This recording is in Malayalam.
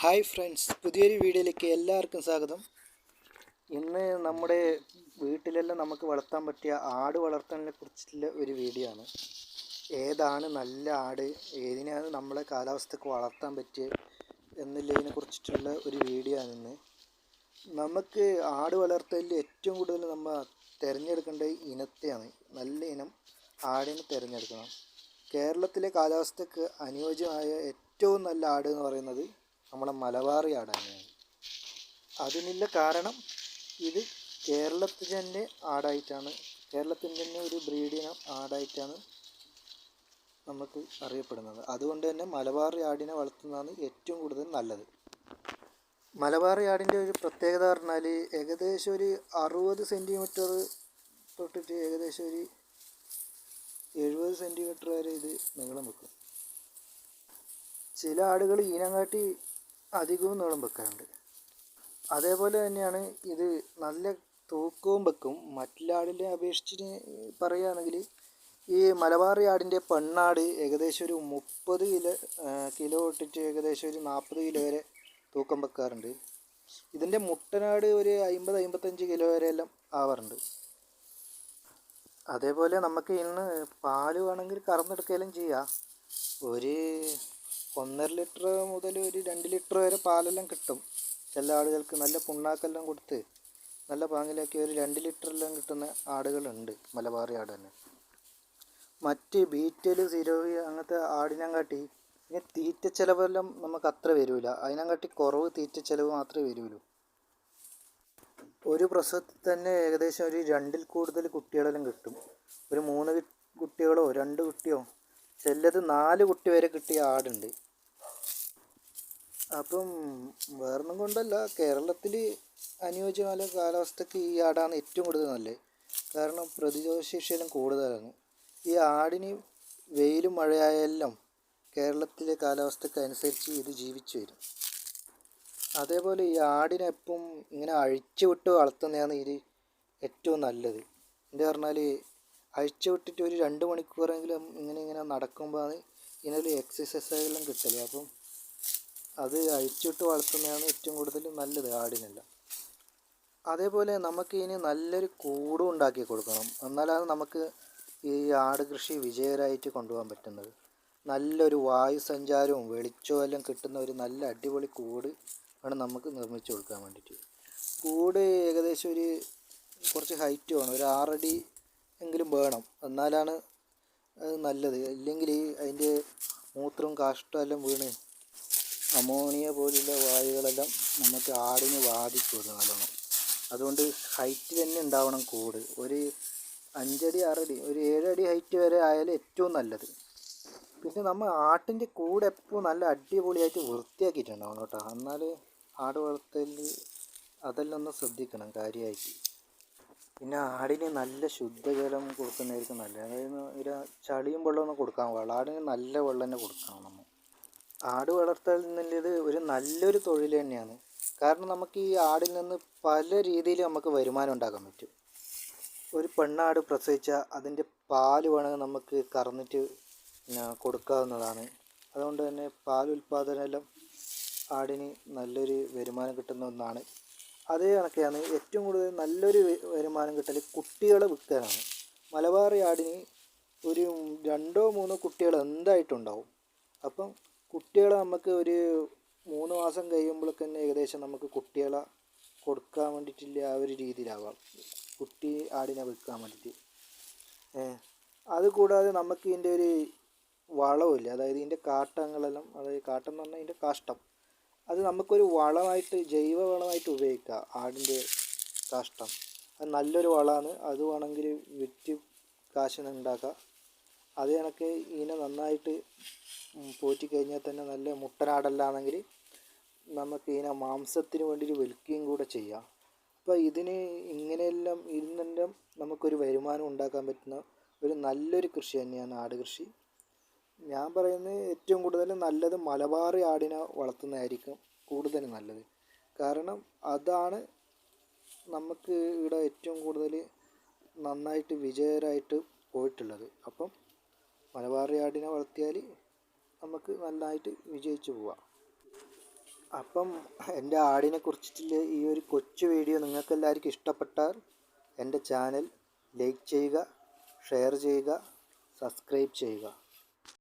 ഹായ് ഫ്രണ്ട്സ് പുതിയൊരു വീഡിയോയിലേക്ക് എല്ലാവർക്കും സ്വാഗതം. ഇന്ന് നമ്മുടെ വീട്ടിലെല്ലാം നമുക്ക് വളർത്താൻ പറ്റിയ ആട് വളർത്തലിനെ കുറിച്ചുള്ള ഒരു വീഡിയോ ആണ്. ഏതാണ് നല്ല ആട് ഏതിനാണ് നമ്മളെ കാലാവസ്ഥക്ക് വളർത്താൻ പറ്റിയത് എന്നുള്ളതിനെ കുറിച്ചിട്ടുള്ള ഒരു വീഡിയോ ആണ് ഇന്ന്. നമുക്ക് ആട് വളർത്തലിൽ ഏറ്റവും കൂടുതൽ നമ്മൾ തിരഞ്ഞെടുക്കേണ്ട ഇനത്തെയാണ് നല്ല ഇനം ആടിനെ തിരഞ്ഞെടുക്കണം. കേരളത്തിലെ കാലാവസ്ഥക്ക് അനുയോജ്യമായ ഏറ്റവും നല്ല ആട് എന്ന് പറയുന്നത് നമ്മുടെ മലബാറി ആടാണ്. അതിനുള്ള കാരണം ഇത് കേരളത്തിൽ തന്നെ ആടായിട്ടാണ്. കേരളത്തിന്റെ തന്നെ ഒരു ബ്രീഡിനം ആടായിട്ടാണ് നമുക്ക് അറിയപ്പെടുന്നത്. അതുകൊണ്ട് തന്നെ മലബാറി ആടിനെ വളർത്തുന്നതാണ് ഏറ്റവും കൂടുതൽ നല്ലത്. മലബാറി ആടിന്റെ ഒരു പ്രത്യേകത പറഞ്ഞാൽ ഏകദേശം ഒരു അറുപത് സെന്റിമീറ്റർ തൊട്ടിട്ട് ഏകദേശം ഒരു എഴുപത് സെന്റിമീറ്റർ വരെ ഇത് നീളം വെക്കും. ചില ആടുകൾ ഈനങ്കാട്ടി അധികവും നീളം വെക്കാറുണ്ട്. അതേപോലെ തന്നെയാണ് ഇത് നല്ല തൂക്കവും വെക്കും. മറ്റുള്ള ആടിനെ അപേക്ഷിച്ച് പറയുകയാണെങ്കിൽ ഈ മലബാർ ആടിന്റെ പെണ്ണാട് ഏകദേശം ഒരു മുപ്പത് കിലോ കിലോ ഇട്ടിട്ട് ഏകദേശം ഒരു നാൽപ്പത് കിലോ വരെ തൂക്കം വെക്കാറുണ്ട്. ഇതിന്റെ മുട്ടനാട് ഒരു അമ്പത് അമ്പത്തഞ്ച് കിലോ വരെ എല്ലാം ആവാറുണ്ട്. അതേപോലെ നമുക്ക് ഇന്ന് പാൽ വേണമെങ്കിൽ കറന്നെടുക്കുകയെല്ലാം ചെയ്യാം. ഒരു ഒന്നര ലിറ്റർ മുതൽ ഒരു രണ്ട് ലിറ്റർ വരെ പാലെല്ലാം കിട്ടും. ചില ആളുകൾക്ക് നല്ല പുണ്ണാക്കെല്ലാം കൊടുത്ത് നല്ല പാങ്ങിലാക്കി ഒരു രണ്ട് ലിറ്ററെല്ലാം കിട്ടുന്ന ആടുകളുണ്ട്. മലബാറി ആട് തന്നെ. മറ്റ് ബീറ്റൽ സിരോവി അങ്ങനത്തെ ആടിനെങ്കാട്ടി പിന്നെ തീറ്റ ചിലവെല്ലാം നമുക്ക് അത്ര വരില്ല അതിനെങ്കാട്ടി കുറവ് തീറ്റ ചിലവ് മാത്രമേ വരുള്ളൂ ഒരു പ്രസവത്തിൽ തന്നെ ഏകദേശം ഒരു രണ്ടിൽ കൂടുതൽ കുട്ടികളെല്ലാം കിട്ടും. ഒരു മൂന്ന് കുട്ടികളോ രണ്ട് കുട്ടിയോ ചിലത് നാല് കുട്ടി വരെ കിട്ടിയ ആടുണ്ട്. അപ്പം വേറൊന്നും കൊണ്ടല്ല. കേരളത്തിൽ അനുയോജ്യമായ കാലാവസ്ഥയ്ക്ക് ഈ ആടാണ് ഏറ്റവും കൂടുതൽ നല്ലത് കാരണം പ്രതിരോധശേഷിയെല്ലാം കൂടുതലാണ്. ഈ ആടിന് വെയിലും മഴയായാലും കേരളത്തിലെ കാലാവസ്ഥയ്ക്ക് അനുസരിച്ച് ഇത് ജീവിച്ചു വരും. അതേപോലെ ഈ ആടിനെപ്പം ഇങ്ങനെ അഴിച്ചു വിട്ട് വളർത്തുന്നതാണ് ഇത് ഏറ്റവും നല്ലത്. എന്താ പറഞ്ഞാൽ അഴിച്ചു വിട്ടിട്ട് ഒരു രണ്ട് മണിക്കൂറെങ്കിലും ഇങ്ങനെ ഇങ്ങനെ നടക്കുമ്പോഴാണ് ഇതിനൊരു എക്സസൈസെല്ലാം കിട്ടൽ. അപ്പം അത് അഴിച്ചിട്ട് വളർത്തുന്നതാണ് ഏറ്റവും കൂടുതൽ നല്ലത് ആടിനെല്ലാം. അതേപോലെ നമുക്ക് ഇനി നല്ലൊരു കൂടും ഉണ്ടാക്കി കൊടുക്കണം. എന്നാലാണ് നമുക്ക് ഈ ആട് കൃഷി വിജയകരമായിട്ട് കൊണ്ടുപോകാൻ പറ്റുന്നത്. നല്ലൊരു വായു സഞ്ചാരവും വെളിച്ചവും എല്ലാം കിട്ടുന്ന ഒരു നല്ല അടിപൊളി കൂട് ആണ് നമുക്ക് നിർമ്മിച്ചു കൊടുക്കാൻ വേണ്ടിയിട്ട്. കൂട് ഏകദേശം ഒരു കുറച്ച് ഹൈറ്റ് വേണം. ഒരു ആറടി എങ്കിലും വേണം. എന്നാലാണ് അത് നല്ലത്. ഇല്ലെങ്കിൽ അതിന്റെ മൂത്രവും കാഷ്ടവും എല്ലാം വീണ് അമോണിയ പോലുള്ള വായുകളെല്ലാം നമുക്ക് ആടിനെ ബാധിക്കും നല്ലോണം അതുകൊണ്ട് ഹൈറ്റ് തന്നെ ഉണ്ടാവണം കൂട്. ഒരു അഞ്ചടി ആറടി ഒരു ഏഴടി ഹൈറ്റ് വരെ ആയാലും ഏറ്റവും നല്ലത്. പിന്നെ നമ്മൾ ആട്ടിന്റെ കൂട് എപ്പോൾ നല്ല അടിപൊളിയായിട്ട് വൃത്തിയാക്കിയിട്ടുണ്ടാവണം കേട്ടോ. എന്നാൽ ആട് വളർത്തലിൽ അതെല്ലാം ഒന്ന് ശ്രദ്ധിക്കണം കാര്യമായിട്ട്. പിന്നെ ആടിന് നല്ല ശുദ്ധജലം കൊടുക്കുന്നതായിരിക്കും നല്ലത്. അതായത് ഒരു ചളിയും വെള്ളമൊന്നും കൊടുക്കാൻ പാടില്ല. ആടിന് നല്ല വെള്ളം തന്നെ കൊടുക്കണം നമ്മൾ. ആട് വളർത്തൽ എന്നുള്ളത് ഒരു നല്ലൊരു തൊഴിൽ തന്നെയാണ്. കാരണം നമുക്ക് ഈ ആടിൽ നിന്ന് പല രീതിയിൽ നമുക്ക് വരുമാനം ഉണ്ടാക്കാൻ പറ്റും. ഒരു പെണ്ണാട് പ്രസവിച്ചാൽ അതിന്റെ പാൽ വേണമെങ്കിൽ നമുക്ക് കറന്നിട്ട് കൊടുക്കാവുന്നതാണ്. അതുകൊണ്ട് തന്നെ പാൽ ഉൽപ്പാദനമെല്ലാം ആടിന് നല്ലൊരു വരുമാനം കിട്ടുന്ന ഒന്നാണ്. അതേ കണക്കെയാണ് ഏറ്റവും കൂടുതൽ നല്ലൊരു വരുമാനം കിട്ടൽ കുട്ടികളെ വിൽക്കാനാണ്. മലബാറി ആടിന് ഒരു രണ്ടോ മൂന്നോ കുട്ടികൾ എന്തായിട്ടുണ്ടാവും? അപ്പം കുട്ടികളെ നമുക്ക് ഒരു മൂന്ന് മാസം കഴിയുമ്പോഴൊക്കെ തന്നെ ഏകദേശം നമുക്ക് കുട്ടികളെ കൊടുക്കാൻ വേണ്ടിയിട്ടില്ല ആ ഒരു രീതിയിലാവാം. കുട്ടി ആടിനെ വിൽക്കാൻ വേണ്ടിയിട്ട്. അതുകൂടാതെ നമുക്ക് ഇതിന്റെ ഒരു വളമില്ല അതായത് ഇതിന്റെ കാട്ടങ്ങളെല്ലാം അതായത് കാട്ടം എന്ന് പറഞ്ഞാൽ ഇതിന്റെ കാഷ്ടം. അത് നമുക്കൊരു വളമായിട്ട് ജൈവ വളമായിട്ട് ഉപയോഗിക്കാം ആടിന്റെ കാഷ്ടം. അത് നല്ലൊരു വളമാണ്. അത് വേണമെങ്കിൽ വിറ്റ് കാശിന് ഉണ്ടാക്കാം. അത് കണക്ക് ഇതിനെ നന്നായിട്ട് പോറ്റി കഴിഞ്ഞാൽ തന്നെ നല്ല മുട്ടനാടല്ലാന്നെങ്കിൽ നമുക്ക് ഇതിനെ മാംസത്തിന് വേണ്ടിയിട്ട് വിൽക്കുകയും കൂടെ ചെയ്യാം. അപ്പോൾ ഇതിന് ഇങ്ങനെയെല്ലാം ഇരുന്നെല്ലാം നമുക്കൊരു വരുമാനം ഉണ്ടാക്കാൻ പറ്റുന്ന ഒരു നല്ലൊരു കൃഷി തന്നെയാണ് ആട് കൃഷി. ഞാൻ പറയുന്നത് ഏറ്റവും കൂടുതൽ നല്ലത് മലബാറി ആടിനെ വളർത്തുന്നതായിരിക്കും കൂടുതൽ നല്ലത്. കാരണം അതാണ് നമുക്ക് ഇവിടെ ഏറ്റവും കൂടുതൽ നന്നായിട്ട് വിജയകരമായിട്ട് പോയിട്ടുള്ളത്. അപ്പം മലബാറി ആടിനെ വളർത്തിയാൽ നമുക്ക് നന്നായിട്ട് വിജയിച്ചു പോവാം. അപ്പം എന്റെ ആടിനെ കുറിച്ചിട്ടുള്ള ഈ ഒരു കൊച്ചു വീഡിയോ നിങ്ങൾക്ക് എല്ലാവർക്കും ഇഷ്ടപ്പെട്ടാൽ എന്റെ ചാനൽ ലൈക്ക് ചെയ്യുക ഷെയർ ചെയ്യുക സബ്സ്ക്രൈബ് ചെയ്യുക.